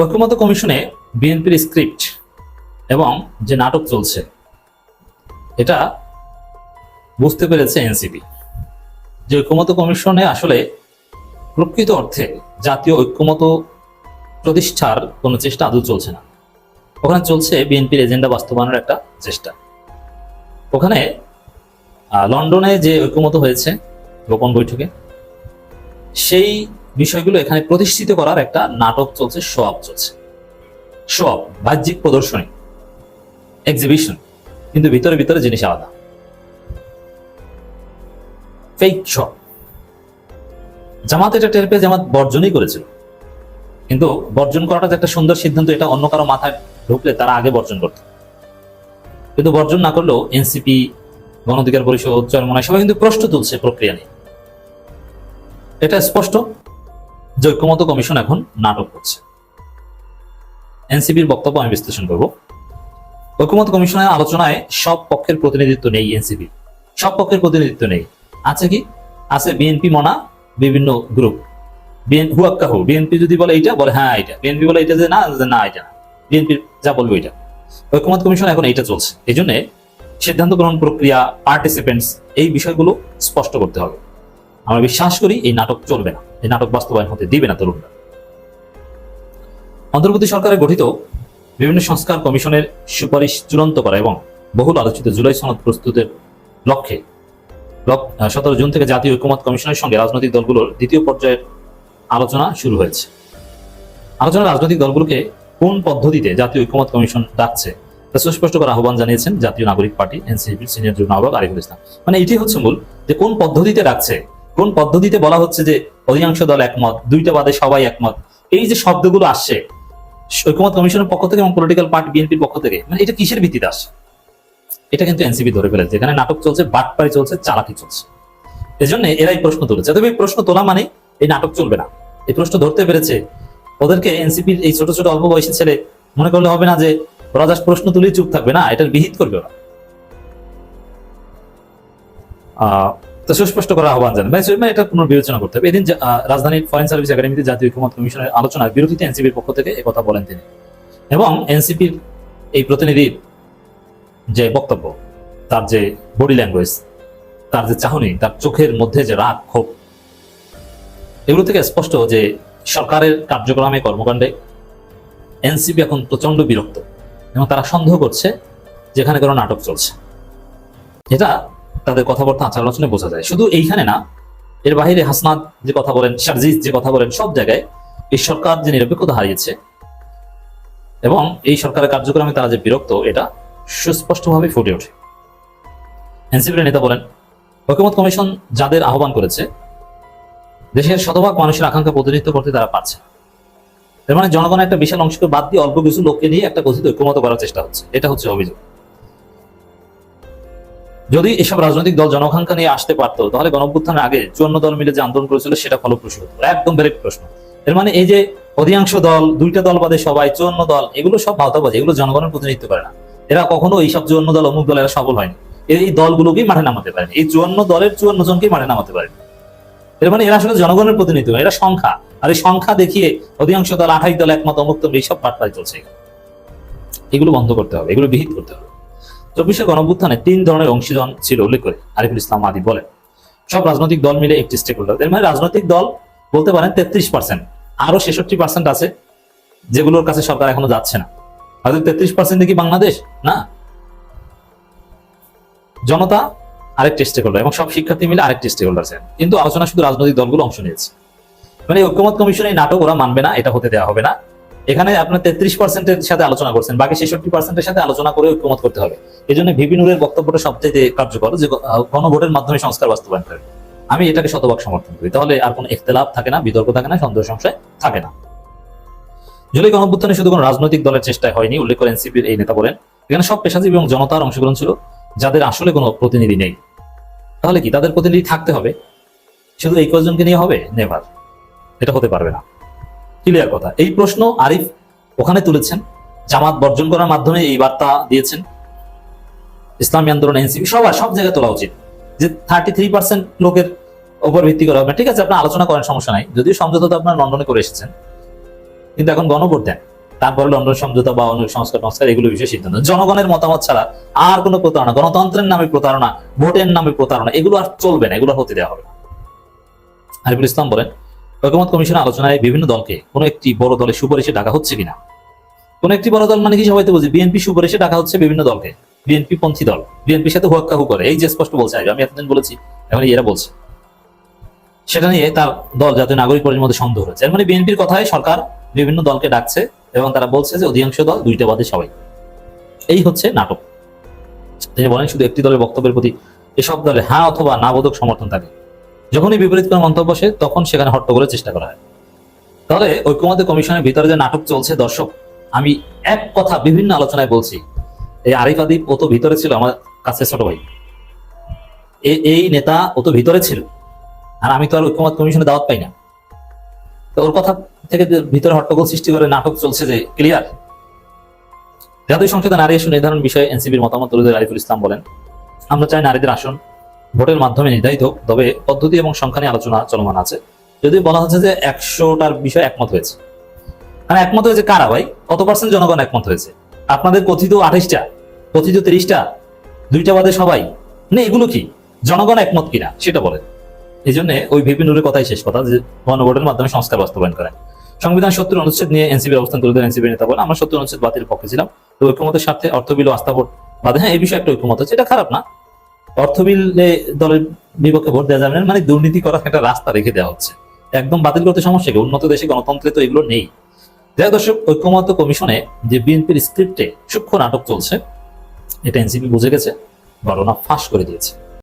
ঐক্যমত কমিশনে বিএনপির স্ক্রিপ্ট এবং যে নাটক চলছে, এটা বুঝতে পেরেছে এনসিপি। যে ঐক্যমত কমিশনে আসলে প্রকৃত অর্থে জাতীয় ঐক্যমত প্রতিষ্ঠার কোনো চেষ্টা আদৌ চলছে না। ওখানে চলছে বিএনপির এজেন্ডা বাস্তবায়নের একটা চেষ্টা। ওখানে লন্ডনে যে ঐক্যমত হয়েছে, গোপন বৈঠকে, সেই বিষয়গুলো এখানে প্রতিষ্ঠিত করার একটা নাটক চলছে শোয়াব চলছে। শোয়াব বাহ্যিক প্রদর্শনী এক্সিবিশন কিন্তু ভিতরে ভিতরে জিনিস আলাদা। ফেক শপ জামাত এটা টের পেয়ে জামাত বর্জনই করেছিল। কিন্তু বর্জন করাটা যে একটা সুন্দর সিদ্ধান্ত, এটা অন্য কারও মাথায় ঢুকলে তারা আগে বর্জন করত। কিন্তু বর্জন না করলেও এনসিপি গণ অধিকার পরিষদ চরমনায় সবাই কিন্তু প্রশ্ন তুলছে প্রক্রিয়া নিয়ে। এটা স্পষ্ট। যে ঐক্যমত কমিশন এখন নাটক করছে। এনসিপির বক্তব্য আমি বিশ্লেষণ করব। ঐক্যমত কমিশনের আলোচনায় সব পক্ষের প্রতিনিধিত্ব নেই এনসিপি সব পক্ষের প্রতিনিধিত্ব নেই। আছে কি? আছে বিএনপি মনা, বিভিন্ন গ্রুপ। হুয়াক্কা হু বিএনপি যদি বলে এইটা, বলে হ্যাঁ এটা বিএনপি বলে এটা যে না না এটা বিএনপি যা বলবে এটা ঐক্যমত কমিশন এখন এইটা চলছে। এই জন্য সিদ্ধান্ত গ্রহণ প্রক্রিয়া পার্টিসিপেন্টস এই বিষয়গুলো স্পষ্ট করতে হবে। আমরা বিশ্বাস করি এই নাটক চলবে না। এই নাটক বাস্তবায়ন হতে দিবে না তরুণরা। অন্তর্বর্তী সরকারে গঠিত বিভিন্ন সংস্কার কমিশনের সুপারিশ চূড়ান্ত করা এবং বহুল আলোচিত জুলাই সনদ প্রস্তুতের লক্ষ্যে সতেরো জুন থেকে জাতীয় ঐক্যমত কমিশনের সঙ্গে রাজনৈতিক দলগুলোর দ্বিতীয় পর্যায়ের আলোচনা শুরু হয়েছে। আলোচনা রাজনৈতিক দলগুলোকে কোন পদ্ধতিতে জাতীয় ঐক্যমত কমিশন ডাকছে তা সুস্পষ্ট করার আহ্বান জানিয়েছেন জাতীয় নাগরিক পার্টি, এনসিপির সিনিয়র যুগ্ম আহ্বায়ক আরিফুল ইসলাম। মানে এটি হচ্ছে মূল যে কোন পদ্ধতিতে ডাকছে কোন পদ্ধতিতে বলা হচ্ছে যে অধিকাংশ দল একমত, দুইটা বাদে সবাই একমত? এই যে শব্দগুলো আসছে, ঐক্যমত কমিশনের পক্ষ থেকে এবং পলিটিক্যাল পার্টি বিএনপির পক্ষ থেকে মানে এটা কিসের ভিত্তিতে আসছে? এটা কিন্তু এনসিপি ধরে ফেলেছে, এখানে নাটক চলছে, বাটপাড়ি চলছে, চালাকি চলছে। এজন্য এরাই প্রশ্ন তুলেছে তবে এই প্রশ্ন তোলা মানে এই নাটক চলবে না। এই প্রশ্ন ধরতে পেরেছে, ওদেরকে এনসিপির এই ছোট ছোট অল্প বয়সী ছেলে মনে করলে হবে না যে, ওরা জাস্ট প্রশ্ন তুলেই চুপ থাকবে, না এটার বিহিত করবে ওরা। তো সুস্পষ্ট করার আহ্বান জানান। মানে এটা কোনো বিবেচনা করতে হবে। এদিন রাজধানীর ফরেন সার্ভিস একাডেমিতে জাতীয় ঐক্যমত কমিশনের আলোচনায় বিরোধীতে এনসিপির পক্ষ থেকে কথা বলেন তিনি। এবং এনসিপির এই প্রতিনিধির যে বক্তব্য, তার যে বডি ল্যাঙ্গুয়েজ তার যে চাহনি, তার চোখের মধ্যে যে রাগ, ক্ষোভ, এগুলো থেকে স্পষ্ট যে সরকারের কার্যক্রমে কর্মকাণ্ডে এনসিপি এখন প্রচণ্ড বিরক্ত এবং তারা সন্দেহ করছে যেখানে কোনো নাটক চলছে। এটা তাদের কথাবার্তা আচার আলোচনায় বোঝা যায়। শুধু এইখানে না, এর বাহিরে হাসনাদ যে কথা বলেন শারজিজ যে কথা বলেন, সব জায়গায় এই সরকার যে নিরপেক্ষতা হারিয়েছে এবং এই সরকারের কার্যক্রমে তারা যে বিরক্ত, এটা সুস্পষ্টভাবে ফুটে ওঠে। এনসিপির নেতা বলেন, ঐক্যমত কমিশন যাদের আহ্বান করেছে, দেশের শতভাগ মানুষের আকাঙ্ক্ষা প্রতিনিধিত্ব করতে তারা পারছে। এর মানে জনগণের একটা বিশাল অংশকে বাদ দিয়ে অল্প কিছু লোককে নিয়ে একটা কথিত ঐক্যমত করার চেষ্টা হচ্ছে। এটা হচ্ছে অভিযোগ। যদি এসব রাজনৈতিক দল জনসংখ্যা নিয়ে আসতে পারতো, তাহলে গণঅভ্যুত্থানের আগে চুয়ান্ন দল মিলে যে আন্দোলন করেছিল সেটা ফলপ্রসূ হতো। একদম বেরেক প্রশ্ন। এর মানে এই যে অধিকাংশ দল, দুইটা দল বাদে সবাই, চুয়ান্ন দল, এগুলো সব ভাওতাবাজি, এগুলো জনগণের প্রতিনিধিত্ব করে না। এরা কখনো এইসব চুয়ান্ন দল, অমুক দল, এরা সফল হয়নি। এই দলগুলোকেই মাঠে নামাতে পারেনি। এই চুয়ান্ন দলের চুয়ান্ন জনকেই মাঠে নামাতে পারেনি। এর মানে এরা আসলে জনগণের প্রতিনিধিত্ব এরা সংখ্যা। আর এই সংখ্যা দেখিয়ে অধিকাংশ দল, আঠাশ দল একমত, অমুক দল, এইসব পাটপাড়ি চলছে। এগুলো বন্ধ করতে হবে, এগুলো বিহিত করতে হবে। চব্বিশে গণভ্যুত্থানে তিন ধরনের অংশীজন ছিল উল্লেখ করে আরিফুল ইসলাম আদি বলেন। সব রাজনৈতিক দল মিলে একটি স্টেক হোল্ডার এর মানে রাজনৈতিক দল বলতে পারেন তেত্রিশ পার্সেন্ট আরও ছেষট্টি পার্সেন্ট আছে যেগুলোর কাছে সরকার এখনও যাচ্ছে না। হয়তো তেত্রিশ পার্সেন্ট কি বাংলাদেশ? না। জনতা আরেকটি স্টেক হোল্ডার এবং সব শিক্ষার্থী মিলে আরেকটি স্টেক হোল্ডার কিন্তু আলোচনা শুধু রাজনৈতিক দলগুলো অংশ নিয়েছে। মানে ঐক্যমত কমিশন এই নাটক ওরা মানবে না, এটা হতে দেওয়া হবে না। এখানে আপনার তেত্রিশ পার্সেন্টের সাথে আলোচনা করছেন, বাকি ছেষট্টি পার্সেন্টের সাথে আলোচনা করে ঐক্যমত করতে হবে। এই জন্য ভিপি নুরের বক্তব্যটা সবচেয়ে কার্যকর যে গণভোটের মাধ্যমে সংস্কার বাস্তবায়ন করে আমি এটাকে শতভাগ সমর্থন করি। তাহলে আর কোনো ইখতলাফ থাকে না, বিতর্ক থাকে না, সন্দেহ সংশয় থাকে না। জুলাই গণভ্যুত্থানে শুধু কোনো রাজনৈতিক দলের চেষ্টায় হয়নি, উল্লেখ করে এনসিপির এই নেতা বলেন, এখানে সব পেশাজীবী এবং জনতার অংশগ্রহণ ছিল, যাদের আসলে কোনো প্রতিনিধি নেই। তাহলে কি তাদের প্রতিনিধি থাকতে হবে? শুধু এই কয়েকজনকে নিয়ে হবে? নেভার। এটা হতে পারবে না। ক্লিয়ার কথা। এই প্রশ্ন আরিফ ওখানে তুলেছেন। জামাত বর্জন করার মাধ্যমে এই বার্তা দিয়েছেন। ইসলামী আন্দোলন, এনসিপি সবার সব জায়গায় তোলা উচিত। যে থার্টি থ্রি পার্সেন্ট লোকের উপর ভিত্তি করা হবে ঠিক আছে, আপনার আলোচনা করেন, সমস্যা নাই। যদিও সমঝোতা তো আপনার লন্ডনে করে এসেছেন। কিন্তু এখন গণভোট দেন। তারপরে লন্ডন সমঝোতা বা অন্য সংস্কার সংস্কার এগুলো বিষয়ে সিদ্ধান্ত জনগণের মতামত ছাড়া আর কোনো প্রতারণা, গণতন্ত্রের নামে প্রতারণা, ভোটের নামে প্রতারণা, এগুলো আর চলবে না, এগুলো হতে দেওয়া হবে। আরিফুল ইসলাম বলেন ঐকমত কমিশন আলোচনায় বিভিন্ন দলকে কোনো একটি বড় দলের সুপারিশে ডাকা হচ্ছে কিনা? কোন একটি বড় দল মানে কি সবাই তো বুঝি? বিএনপি সুপারিশে ডাকা হচ্ছে বিভিন্ন দলকে। বিএনপি পন্থী দল। বিএনপির সাথে হুয়াক্কাহু করে। এই যে স্পষ্ট বলছে আগে, আমি এতদিন বলেছি এখন এরা বলছে। সেটা নিয়ে তার দল জাতীয় নাগরিক পরিষদের মধ্যে সন্দেহ এর মানে বিএনপির কথায় সরকার বিভিন্ন দলকে ডাকছে এবং তারা বলছে যে অধিকাংশ দল দুইটা বাদে সবাই। এই হচ্ছে নাটক। তিনি বলেন শুধু একটি দলের বক্তব্যের প্রতি এসব দলে হ্যাঁ অথবা না বোধক সমর্থন থাকে। যখনই বিপরীত কোনো মন্তব্য আসে, তখন সেখানে হট্টগোলের চেষ্টা করা হয়। তাহলে ঐক্যমত্য কমিশনের ভিতরে যে নাটক চলছে, দর্শক, আমি এক কথা বিভিন্ন আলোচনায় বলছি, এই আরিফ আদিব ও তো ভিতরে ছিল আমার কাছে ছোট ভাই। এই নেতা ও তো ভিতরে ছিল, আর আমি তো আর ঐক্যমত কমিশনে দাওয়াত পাই না। তো ওর কথা থেকে ভিতরে হট্টগোল সৃষ্টি করে নাটক চলছে যে ক্লিয়ার, জাতীয় সংসদে নারী আসন নির্ধারণ বিষয়ে এনসিপির মতামত ধরে আরিফুল ইসলাম বলেন, আমরা চাই নারীদের আসন ভোটের মাধ্যমে নির্ধারিত, তবে পদ্ধতি এবং সংখ্যা নিয়ে আলোচনা চলমান আছে। যদি বলা হচ্ছে যে একশোটার বিষয়ে একমত হয়েছে। মানে একমত হয়েছে কারা ভাই? কত পার্সেন্ট জনগণ একমত হয়েছে? আপনাদের কথিত আঠাইশটা কথিত তিরিশটা, দুইটা বাদে সবাই। না এগুলো কি? জনগণ একমত কিনা? সেটা বলেন। এই জন্য ওই ভিপি নুরের কথাই শেষ কথা, যে গণভোটের মাধ্যমে সংস্কার বাস্তবায়ন করেন। সংবিধান সত্তর অনুচ্ছেদ নিয়ে এনসিপির অবস্থান তুলে দেন এনসিপি নেতা বলে আমরা সত্তর অনুচ্ছেদ বাতিল পক্ষে ছিলাম। তো ঐক্যমতের স্বার্থে অর্থ বিল আস্থা ভোট বাদে হ্যাঁ এই বিষয়ে একটা ঐক্যমত আছে। এটা খারাপ না। অর্থ বিলে দলের বিপক্ষে ভোট দেওয়া যাবে না মানে দুর্নীতি করার একটা রাস্তা রেখে দেওয়া হচ্ছে। একদম বাতিল করতে সমস্যা কি? উন্নত দেশে গণতন্ত্রে তো এগুলো নেই। যাই দর্শক ঐক্যমত কমিশনে যে বিএনপির স্ক্রিপ্টে সূক্ষ্ম নাটক চলছে, এটা এনসিপি বুঝে গেছে ঘটনা ফাঁস করে দিয়েছে।